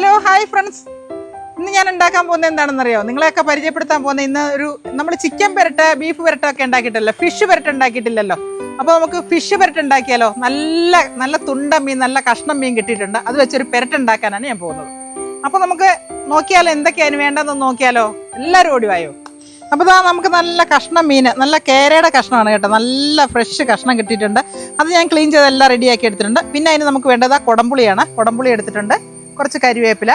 Hello hi friends ഇന്ന് ഞാൻ ഉണ്ടാക്കാൻ പോകുന്നത് എന്താണെന്നറിയോ? നിങ്ങളെയൊക്കെ പരിചയപ്പെടുത്താൻ പോകുന്ന ഇന്ന് ഒരു നമ്മൾ ചിക്കൻ പെരട്ട ബീഫ് പെരട്ട ഒക്കെ ഉണ്ടാക്കിയിട്ടല്ലോ? ഫിഷ് പെരട്ട ഉണ്ടാക്കിയിട്ടില്ലല്ലോ. അപ്പോൾ നമുക്ക് ഫിഷ് പെരട്ട ഉണ്ടാക്കിയാലോ? നല്ല നല്ല തുണ്ട മീൻ നല്ല കഷ്ണം മീൻ കിട്ടിയിട്ടുണ്ട്. അത് വെച്ചൊരു പെരട്ട ഉണ്ടാക്കാനാണ് ഞാൻ പോകുന്നത്. അപ്പോൾ നമുക്ക് നോക്കിയാലോ എന്തൊക്കെയാണ് വേണ്ടതെന്ന് നോക്കിയാലോ? എല്ലാവരും ഓടിവായോ അപ്പോൾ ഇതാ നമുക്ക് നല്ല കഷ്ണം മീൻ നല്ല കേരയുടെ കഷ്ണമാണ് കേട്ടോ. നല്ല ഫ്രഷ് കഷ്ണം കിട്ടിയിട്ടുണ്ട്. അത് ഞാൻ ക്ലീൻ ചെയ്ത് എല്ലാം റെഡിയാക്കി എടുത്തിട്ടുണ്ട്. പിന്നെ അതിന് നമുക്ക് വേണ്ടത് ആ കുടംപുളിയാണ്. കുടംപുളി എടുത്തിട്ടുണ്ട്. കുറച്ച് കരിവേപ്പില.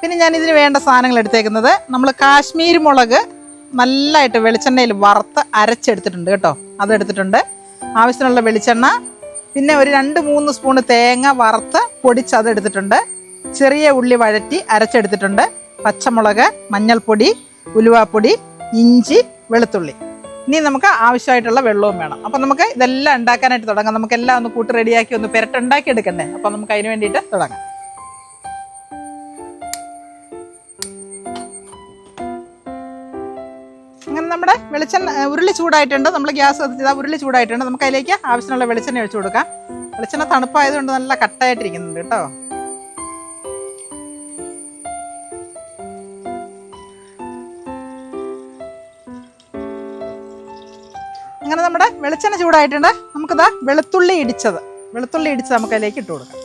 പിന്നെ ഞാൻ ഇതിന് വേണ്ട സാധനങ്ങൾ എടുത്തേക്കുന്നത് നമ്മൾ കാശ്മീർ മുളക് നല്ലതായിട്ട് വെളിച്ചെണ്ണയിൽ വറുത്ത് അരച്ചെടുത്തിട്ടുണ്ട് കേട്ടോ. അതെടുത്തിട്ടുണ്ട്. ആവശ്യത്തിനുള്ള വെളിച്ചെണ്ണ പിന്നെ ഒരു രണ്ട് മൂന്ന് സ്പൂണ് തേങ്ങ വറുത്ത് പൊടിച്ച് അതെടുത്തിട്ടുണ്ട്. ചെറിയ ഉള്ളി വഴറ്റി അരച്ചെടുത്തിട്ടുണ്ട്. പച്ചമുളക് മഞ്ഞൾപ്പൊടി ഉലുവാപ്പൊടി ഇഞ്ചി വെളുത്തുള്ളി. ഇനി നമുക്ക് ആവശ്യമായിട്ടുള്ള വെള്ളവും വേണം. അപ്പം നമുക്ക് ഇതെല്ലാം ഉണ്ടാക്കാനായിട്ട് തുടങ്ങാം. നമുക്കെല്ലാം ഒന്ന് കൂട്ട് റെഡിയാക്കി ഒന്ന് പെരട്ടുണ്ടാക്കി എടുക്കണ്ടേ അപ്പം നമുക്ക് അതിന് വേണ്ടിയിട്ട് തുടങ്ങാം. നമ്മുടെ വെളിച്ചെണ്ണ ഉരുളി ചൂടായിട്ടുണ്ട്. നമ്മൾ ഗ്യാസ് കത്തിച്ചത് ഉരുളി ചൂടായിട്ടുണ്ട്. നമുക്ക് അതിലേക്ക് ആവശ്യമുള്ള വെളിച്ചെണ്ണ ഒഴിച്ചു കൊടുക്കാം. വെളിച്ചെണ്ണ തണുപ്പായതുകൊണ്ട് നല്ല കട്ടായിട്ടിരിക്കുന്നുണ്ട് കേട്ടോ. അങ്ങനെ നമ്മുടെ വെളിച്ചെണ്ണ ചൂടായിട്ടുണ്ട്. നമുക്കിതാ വെളുത്തുള്ളി ഇടിച്ചത്. വെളുത്തുള്ളി ഇടിച്ചത് നമുക്ക് അതിലേക്ക് ഇട്ട് കൊടുക്കാം.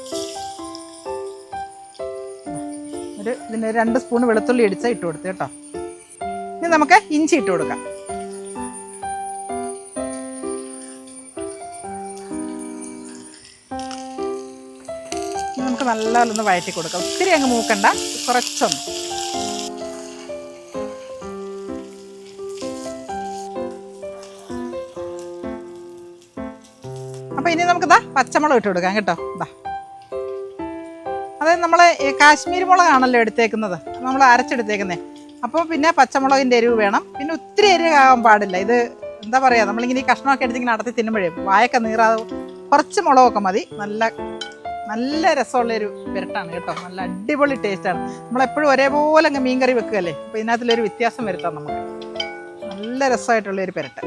ഒരു ഇതിന് രണ്ട് സ്പൂൺ വെളുത്തുള്ളി ഇടിച്ച ഇട്ട് കൊടുത്തു കേട്ടോ. ഇനി നമുക്ക് ഇഞ്ചി ഇട്ട് കൊടുക്കാം. നമുക്ക് നല്ലപോലെ ഒന്ന് വഴറ്റി കൊടുക്കാം. ഒത്തിരി അങ്ങ് മൂക്കണ്ട. കുറച്ചൊന്ന്. അപ്പൊ ഇനി നമുക്ക് ഇതാ പച്ചമുളക് ഇട്ട് കൊടുക്കാം കേട്ടോ. ഇതാ അതായത് നമ്മൾ കാശ്മീരി മുളകാണല്ലോ എടുത്തേക്കുന്നത്. നമ്മൾ അരച്ചെടുത്തേക്കുന്നത് അപ്പോൾ പിന്നെ പച്ചമുളകിന്റെ എരിവ് വേണം. പിന്നെ ഒത്തിരി എരിവ് ആകാൻ പാടില്ല. ഇത് എന്താ പറയുക നമ്മളിങ്ങനെ ഈ കഷ്ണമൊക്കെ എടുത്തിങ്ങനെ നടത്തി തിന്നുമ്പോഴേ വായൊക്കെ നീറാതെ കുറച്ച് മുളകൊക്കെ മതി. നല്ല നല്ല രസമുള്ളൊരു പെരട്ടാണ് കേട്ടോ. നല്ല അടിപൊളി ടേസ്റ്റാണ് നമ്മളെപ്പോഴും ഒരേപോലെ അങ്ങ് മീൻകറി വെക്കുകയല്ലേ? അപ്പോൾ ഇതിനകത്തുള്ളൊരു വ്യത്യാസം വരുത്താം നമുക്ക്. നല്ല രസമായിട്ടുള്ളൊരു പെരട്ട.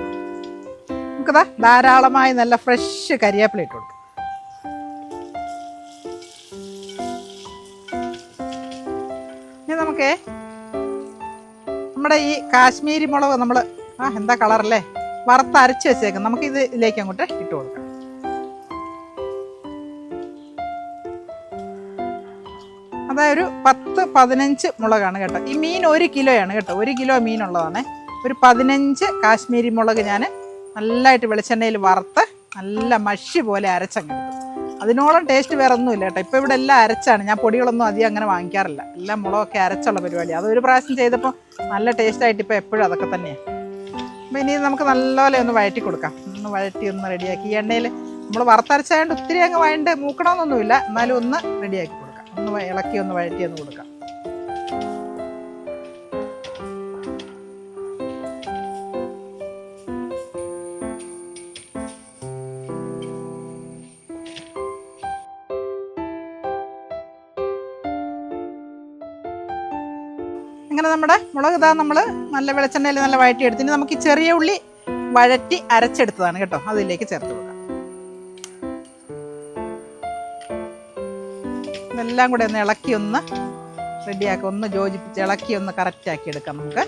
നമുക്കതാ ധാരാളമായി നല്ല ഫ്രഷ് കരിവേപ്പില ഇട്ട് കൊടുക്കും. ഇനി നമുക്ക് നമ്മുടെ ഈ കാശ്മീരി മുളക് നമ്മൾ ആ എന്താ കളറല്ലേ വറുത്ത് അരച്ച് വെച്ചേക്കാം. നമുക്ക് ഇത് ഇതിലേക്ക് അങ്ങോട്ട് ഇട്ട് കൊടുക്കാം. അതായത് ഒരു പത്ത് പതിനഞ്ച് മുളകാണ് കേട്ടോ. ഈ മീൻ ഒരു കിലോയാണ് കേട്ടോ. ഒരു കിലോ മീൻ മീനുള്ളതാണ് ഒരു പതിനഞ്ച് കാശ്മീരി മുളക് ഞാൻ നല്ലതായിട്ട് വെളിച്ചെണ്ണയിൽ വറുത്ത് നല്ല മഷി പോലെ അരച്ചങ്ങ് അതിനോളം ടേസ്റ്റ് വേറെ ഒന്നും ഇല്ല കേട്ടോ. ഇപ്പോൾ ഇവിടെ എല്ലാം അരച്ചാണ്. ഞാൻ പൊടികളൊന്നും അധികം അങ്ങനെ വാങ്ങിക്കാറില്ല. എല്ലാം മുളകൊക്കെ അരച്ചുള്ള പരിപാടി അതൊരു പ്രാവശ്യം ചെയ്തപ്പോൾ നല്ല ടേസ്റ്റായിട്ട് ഇപ്പോൾ എപ്പോഴും അതൊക്കെ തന്നെയാണ് അപ്പോൾ ഇനി നമുക്ക് നല്ലപോലെ ഒന്ന് വഴറ്റി കൊടുക്കാം. ഒന്ന് വഴറ്റി ഒന്ന് റെഡിയാക്കി ഈ എണ്ണയിൽ നമ്മൾ വറുത്തരച്ചായതുകൊണ്ട് ഒത്തിരി അങ്ങ് വഴണ്ട് മൂക്കണമെന്നൊന്നുമില്ല എന്നാലും ഒന്ന് റെഡിയാക്കി കൊടുക്കാം. ഒന്ന് ഇളക്കി ഒന്ന് വഴറ്റി ഒന്ന് കൊടുക്കാം. അങ്ങനെ നമ്മുടെ മുളക് ഇതാ നമ്മൾ നല്ല വെളിച്ചെണ്ണയിൽ നല്ല വഴറ്റി എടുത്ത് ഇനി നമുക്ക് ഈ ചെറിയ ഉള്ളി വഴറ്റി അരച്ചെടുത്തതാണ് കേട്ടോ. അതിലേക്ക് ചേർത്ത് കൊടുക്കാം. ഇതെല്ലാം കൂടെ ഒന്ന് ഇളക്കി ഒന്ന് റെഡിയാക്കി ഒന്ന് യോജിപ്പിച്ച് ഇളക്കി ഒന്ന് കറക്റ്റ് ആക്കി എടുക്കാം നമുക്ക്.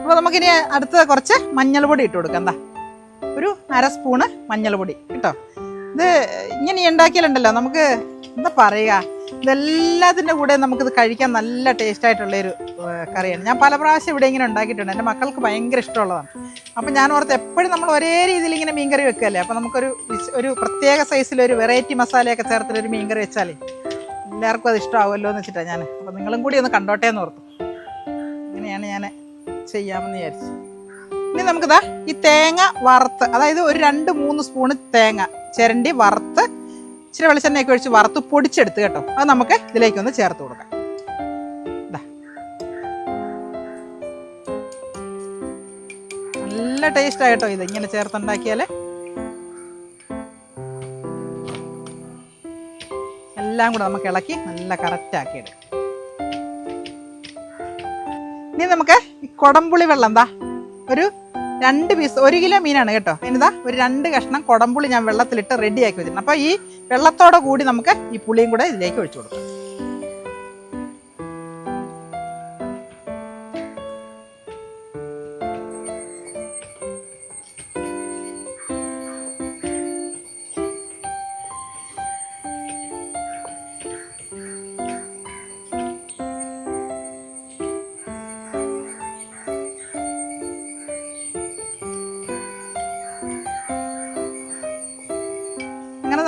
അപ്പോൾ നമുക്കിനി അടുത്ത കുറച്ച് മഞ്ഞൾപ്പൊടി ഇട്ട് കൊടുക്കാം എന്താ ഒരു അര സ്പൂണ് മഞ്ഞൾപ്പൊടി കേട്ടോ? ഇത് ഇങ്ങനെ ഉണ്ടാക്കിയാലുണ്ടല്ലോ നമുക്ക് എന്താ പറയുക ഇതെല്ലാത്തിന്റെ കൂടെ നമുക്കിത് കഴിക്കാൻ നല്ല ടേസ്റ്റ് ആയിട്ടുള്ളൊരു കറിയാണ്. ഞാൻ പല പ്രാവശ്യം ഇവിടെ ഇങ്ങനെ ഉണ്ടാക്കിയിട്ടുണ്ട്. എന്റെ മക്കൾക്ക് ഭയങ്കര ഇഷ്ടമുള്ളതാണ്. അപ്പം ഞാൻ ഓർത്ത് എപ്പോഴും നമ്മൾ ഒരേ രീതിയിൽ ഇങ്ങനെ മീൻകറി വെക്കുകയല്ലേ? അപ്പോൾ നമുക്കൊരു ഒരു പ്രത്യേക സൈസിലൊരു വെറൈറ്റി മസാലയൊക്കെ ചേർത്തിട്ടൊരു മീൻകറി വെച്ചാലേ എല്ലാവർക്കും അത് ഇഷ്ടമാവുമല്ലോ എന്ന് വെച്ചിട്ടാണ് ഞാൻ. അപ്പോൾ നിങ്ങളും കൂടി ഒന്ന് കണ്ടോട്ടേന്ന് ഓർത്തു. അങ്ങനെയാണ് ഞാൻ ചെയ്യാമെന്ന് വിചാരിച്ചു. ഇനി നമുക്കിതാ ഈ തേങ്ങ വറുത്ത് അതായത് ഒരു രണ്ട് മൂന്ന് സ്പൂണ് തേങ്ങ ചിരണ്ടി വറുത്ത് ഇച്ചിരി വെളിച്ചെണ്ണയൊക്കെ ഒഴിച്ച് വറുത്ത് പൊടിച്ചെടുത്ത് കേട്ടോ. അത് നമുക്ക് ഇതിലേക്ക് ഒന്ന് ചേർത്ത് കൊടുക്കാം. നല്ല ടേസ്റ്റ് ആയിട്ടോ ഇത് ഇങ്ങനെ ചേർത്തുണ്ടാക്കിയാൽ എല്ലാം കൂടെ നമുക്ക് ഇളക്കി നല്ല കറക്റ്റ് ആക്കി എടുക്കാം. ഇനി നമുക്ക് ഈ കൊടംപുളി വെള്ളം എന്താ? ഒരു രണ്ട് പീസ് ഒരു കിലോ മീനാണ് കേട്ടോ. ഇനിതാ ഒരു രണ്ട് കഷ്ണം കുടംപുളി ഞാൻ വെള്ളത്തിലിട്ട് റെഡിയാക്കി വെച്ചിട്ടുണ്ട്. അപ്പോൾ ഈ വെള്ളത്തോടെ കൂടി നമുക്ക് ഈ പുളിയും കൂടെ ഇതിലേക്ക് ഒഴിച്ചു കൊടുക്കാം.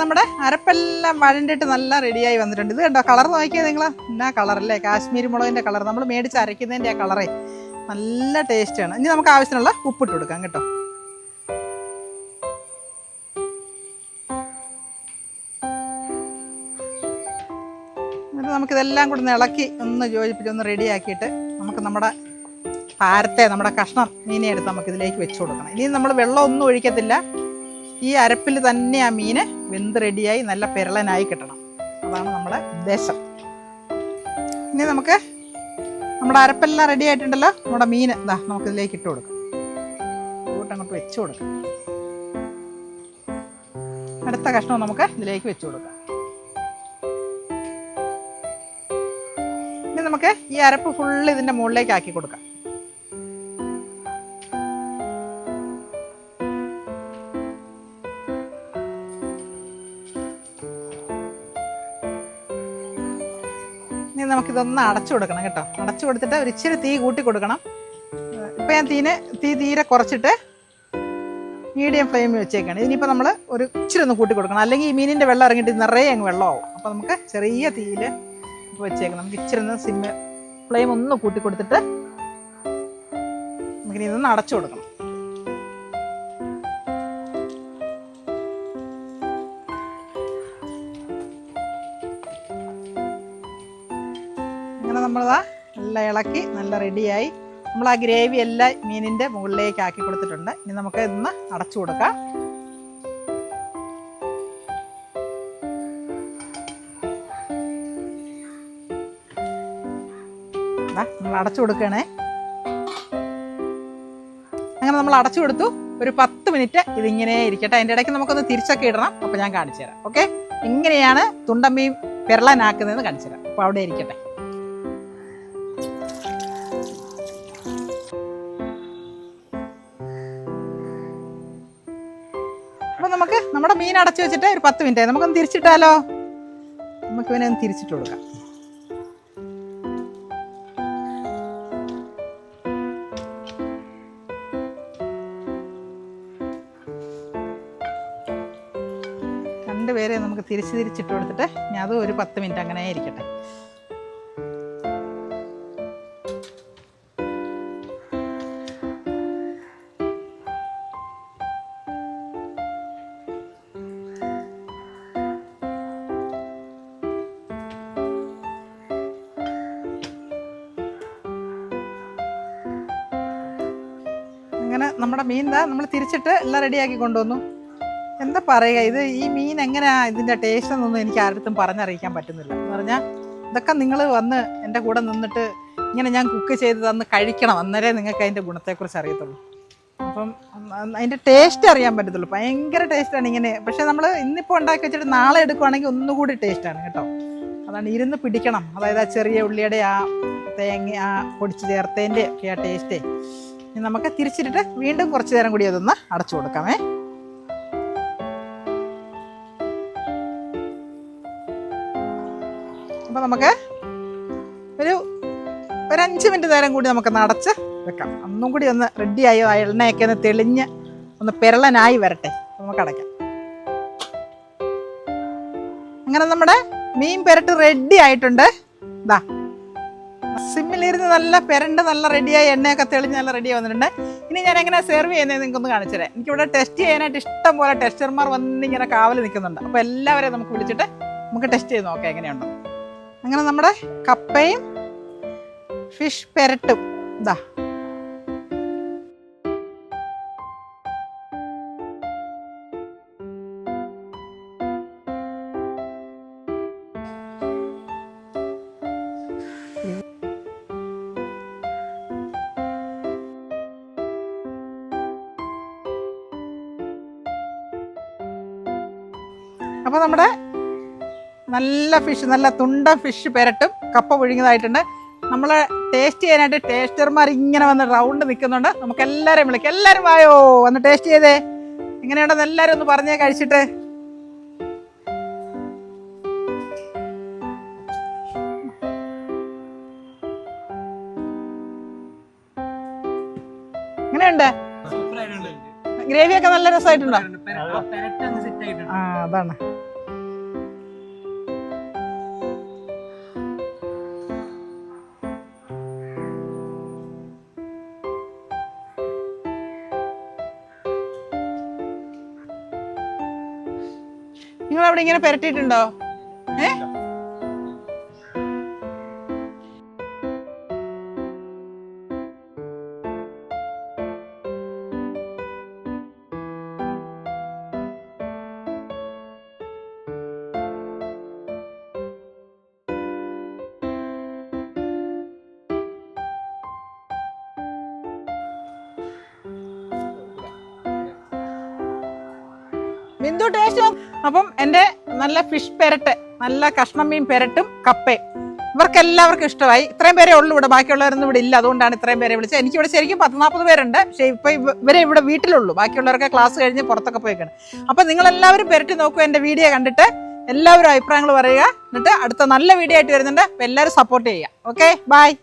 നമ്മുടെ അരപ്പെല്ലാം വഴണ്ടിട്ട് നല്ല റെഡിയായി വന്നിട്ടുണ്ട്. ഇത് കണ്ടോ? കളർ നോക്കിയാൽ നിങ്ങൾ എന്നാ കളറല്ലേ കാശ്മീരി മുളകിന്റെ കളർ നമ്മൾ മേടിച്ച് അരയ്ക്കുന്നതിന്റെ ആ കളറേ നല്ല ടേസ്റ്റാണ് ഇനി നമുക്ക് ആവശ്യത്തിനുള്ള ഉപ്പിട്ട് കൊടുക്കാം കേട്ടോ. എന്നിട്ട് നമുക്കിതെല്ലാം കൂടി ഒന്ന് ഇളക്കി ഒന്ന് യോജിപ്പിച്ച് ഒന്ന് റെഡിയാക്കിയിട്ട് നമുക്ക് നമ്മുടെ പാരത്തെ നമ്മുടെ കഷ്ണം മീനെ എടുത്ത് നമുക്ക് ഇതിലേക്ക് വെച്ച് കൊടുക്കണം. ഇനി നമ്മൾ വെള്ളം ഒന്നും ഒഴിക്കത്തില്ല. ഈ അരപ്പിൽ തന്നെ ആ മീന് വെന്ത് റെഡിയായി നല്ല പെരളനായി കിട്ടണം. അതാണ് നമ്മുടെ ഉദ്ദേശം. ഇനി നമുക്ക് നമ്മുടെ അരപ്പെല്ലാം റെഡി ആയിട്ടുണ്ടല്ലോ? നമ്മുടെ മീൻ ഇതാ നമുക്ക് ഇതിലേക്ക് ഇട്ട് കൊടുക്കാം. അങ്ങോട്ട് വെച്ച് കൊടുക്കാം. അടുത്ത കഷ്ണം നമുക്ക് ഇതിലേക്ക് വെച്ച് കൊടുക്കാം. ഇനി നമുക്ക് ഈ അരപ്പ് ഫുള്ള് ഇതിന്റെ മുകളിലേക്ക് ആക്കി കൊടുക്കാം. ഇനി നമുക്കിതൊന്ന് അടച്ചു കൊടുക്കണം കേട്ടോ. അടച്ചു കൊടുത്തിട്ട് ഒരു ഇച്ചിരി തീ കൂട്ടി കൊടുക്കണം. ഇപ്പം ഞാൻ തീനെ തീ തീരെ കുറച്ചിട്ട് മീഡിയം ഫ്ലെയിമിൽ വെച്ചേക്കാണ്. ഇനിയിപ്പോൾ നമ്മൾ ഒരു ഇച്ചിരി ഒന്ന് കൂട്ടി കൊടുക്കണം. അല്ലെങ്കിൽ ഈ മീനിന്റെ വെള്ളം ഇറങ്ങിയിട്ട് നിറയെ അങ്ങ് വെള്ളമാവും. അപ്പോൾ നമുക്ക് ചെറിയ തീയിൽ വെച്ചേക്കണം. നമുക്ക് ഇച്ചിരി ഒന്ന് സിമ്മ് ഫ്ലെയിം ഒന്ന് കൂട്ടി കൊടുത്തിട്ട് നമുക്കിനി ഇതൊന്ന് അടച്ചു കൊടുക്കണം. ഇളക്കി നല്ല റെഡിയായി നമ്മൾ ആ ഗ്രേവി എല്ലാം മീനിന്റെ മുകളിലേക്ക് ആക്കി കൊടുത്തിട്ടുണ്ട്. ഇനി നമുക്ക് ഇന്ന് അടച്ചു കൊടുക്കാം. നമ്മൾ അടച്ചു കൊടുക്കണേ. അങ്ങനെ നമ്മൾ അടച്ചു കൊടുത്തു. ഒരു പത്ത് മിനിറ്റ് ഇതിങ്ങനെ ഇരിക്കട്ടെ. അതിന്റെ ഇടയ്ക്ക് നമുക്കൊന്ന് തിരിച്ചൊക്കെ ഇടണം. അപ്പോൾ ഞാൻ കാണിച്ചു തരാം. ഓക്കെ ഇങ്ങനെയാണ് തുണ്ടമ്മീൻ പെരളനാക്കുന്നതെന്ന് കാണിച്ചു തരാം. അപ്പോൾ അവിടെ ഇരിക്കട്ടെ. നമുക്ക് നമ്മുടെ മീൻ അടച്ചു വെച്ചിട്ട് ഒരു പത്ത് മിനിറ്റ്. നമുക്കൊന്ന് തിരിച്ചിട്ടാലോ? നമുക്ക് ഇവനെ ഒന്ന് തിരിച്ചിട്ട് കൊടുക്കാം. രണ്ടുപേരെ നമുക്ക് തിരിച്ച് തിരിച്ചിട്ട് കൊടുത്തിട്ട് ഞാൻ അത് ഒരു പത്ത് മിനിറ്റ് അങ്ങനെ ഇരിക്കട്ടെ അങ്ങനെ നമ്മുടെ മീൻ ദാ നമ്മൾ തിരിച്ചിട്ട് എല്ലാം റെഡിയാക്കി കൊണ്ടുവന്നു. എന്താ പറയുക ഇത് ഈ മീൻ എങ്ങനെയാ ഇതിന്റെ ടേസ്റ്റ് എന്നൊന്നും എനിക്ക് ആരുടെ പറഞ്ഞറിയിക്കാൻ പറ്റുന്നില്ല. എന്ന് പറഞ്ഞാൽ ഇതൊക്കെ നിങ്ങൾ വന്ന് എന്റെ കൂടെ നിന്നിട്ട് ഇങ്ങനെ ഞാൻ കുക്ക് ചെയ്ത് തന്ന് കഴിക്കണം. അന്നേരേ നിങ്ങൾക്ക് അതിന്റെ ഗുണത്തെക്കുറിച്ച് അറിയത്തുള്ളൂ. അപ്പം അതിന്റെ ടേസ്റ്റ് അറിയാൻ പറ്റത്തുള്ളൂ. ഭയങ്കര ടേസ്റ്റാണ് ഇങ്ങനെ. പക്ഷേ നമ്മൾ ഇന്നിപ്പോൾ ഉണ്ടാക്കി വെച്ചിട്ട് നാളെ എടുക്കുവാണെങ്കിൽ ഒന്നുകൂടി ടേസ്റ്റാണ് കേട്ടോ. അതാണ് ഇരുന്ന് പിടിക്കണം. അതായത് ആ ചെറിയ ഉള്ളിയുടെ ആ തേങ്ങ ആ പൊടിച്ച് ചേർത്തതിന്റെ ഒക്കെ ആ ടേസ്റ്റേ ഇനി നമുക്ക് തിരിച്ചിട്ടിട്ട് വീണ്ടും കുറച്ച് നേരം കൂടി അതൊന്ന് അടച്ചു കൊടുക്കാമേ. അപ്പോൾ നമുക്ക് ഒരു ഒരു അഞ്ച് മിനിറ്റ് നേരം കൂടി നമുക്ക് അടച്ച് വെക്കാം. ഒന്നും കൂടി ഒന്ന് റെഡിയായി ആ എണ്ണയൊക്കെ ഒന്ന് തെളിഞ്ഞ് ഒന്ന് പെരളനായി വരട്ടെ. നമുക്ക് അടയ്ക്കാം. അങ്ങനെ നമ്മുടെ മീൻ പെരട്ട് റെഡി ആയിട്ടുണ്ട്. ഇതാ സിമ്മിലിരുന്ന് നല്ല പെരണ്ട് നല്ല റെഡിയായി എണ്ണയൊക്കെ തെളിഞ്ഞ് നല്ല റെഡിയായി വന്നിട്ടുണ്ട്. ഇനി ഞാൻ എങ്ങനെ സെർവ് ചെയ്യുന്നത് നിങ്ങൾക്ക് ഒന്ന് കാണിച്ചു തരാം. എനിക്കിവിടെ ടെസ്റ്റ് ചെയ്യാനായിട്ട് ഇഷ്ടം പോലെ ടെസ്റ്റർമാർ വന്നിങ്ങനെ കാവൽ നിൽക്കുന്നുണ്ട്. അപ്പോൾ എല്ലാവരെയും നമുക്ക് വിളിച്ചിട്ട് നമുക്ക് ടെസ്റ്റ് ചെയ്ത് നോക്കാം എങ്ങനെയുണ്ടോ അങ്ങനെ നമ്മുടെ കപ്പയും ഫിഷ് പെരട്ടും. ഇതാ അപ്പോൾ നമ്മുടെ നല്ല ഫിഷ് നല്ല തുണ്ട ഫിഷ് പെരട്ടും കപ്പ പുഴുങ്ങിയതായിട്ടുണ്ട്. നമ്മൾ ടേസ്റ്റ് ചെയ്യാനായിട്ട് ടേസ്റ്റർമാർ ഇങ്ങനെ വന്ന് റൗണ്ട് നിൽക്കുന്നുണ്ട്. നമുക്ക് എല്ലാവരെയും വിളിക്കാം. എല്ലാവരും വായോ? വന്ന് ടേസ്റ്റ് ചെയ്തേ. എങ്ങനെയുണ്ടെന്ന് എല്ലാവരും ഒന്ന് പറഞ്ഞേ കഴിച്ചിട്ട്. എങ്ങനെയുണ്ട്? ഗ്രേവി ഒക്കെ നല്ല രസമായിട്ടുണ്ടോ? ആ അതാണ്. നിങ്ങൾ അവിടെ ഇങ്ങനെ പെരട്ടിയിട്ടുണ്ടോ? ഏ? ബിന്ദു ടേസ്റ്റ് അപ്പം എന്റെ നല്ല ഫിഷ് പെരട്ട് നല്ല കഷ്ണം മീൻ പെരട്ടും കപ്പയും. ഇവർക്ക് എല്ലാവർക്കും ഇഷ്ടമായി. ഇത്രയും പേരേ ഉള്ളൂ ഇവിടെ ബാക്കിയുള്ളവരൊന്നും ഇവിടെ ഇല്ല. അതുകൊണ്ടാണ് ഇത്രയും പേരെ വിളിച്ചത്. എനിക്ക് ഇവിടെ ശരിക്കും പത്ത് നാൽപ്പത് പേരുണ്ട്. പക്ഷേ ഇപ്പം ഇവ- ഇവരെ ഇവിടെ വീട്ടിലുള്ളൂ. ബാക്കിയുള്ളവരൊക്കെ ക്ലാസ് കഴിഞ്ഞ് പുറത്തൊക്കെ പോയിക്കണം. അപ്പം നിങ്ങൾ എല്ലാവരും പെരട്ടി നോക്കൂ എന്റെ വീഡിയോ കണ്ടിട്ട്. എല്ലാവരും അഭിപ്രായങ്ങൾ പറയുക. എന്നിട്ട് അടുത്ത നല്ല വീഡിയോ ആയിട്ട് വരുന്നുണ്ട്. എല്ലാവരും സപ്പോർട്ട് ചെയ്യുക. Okay bye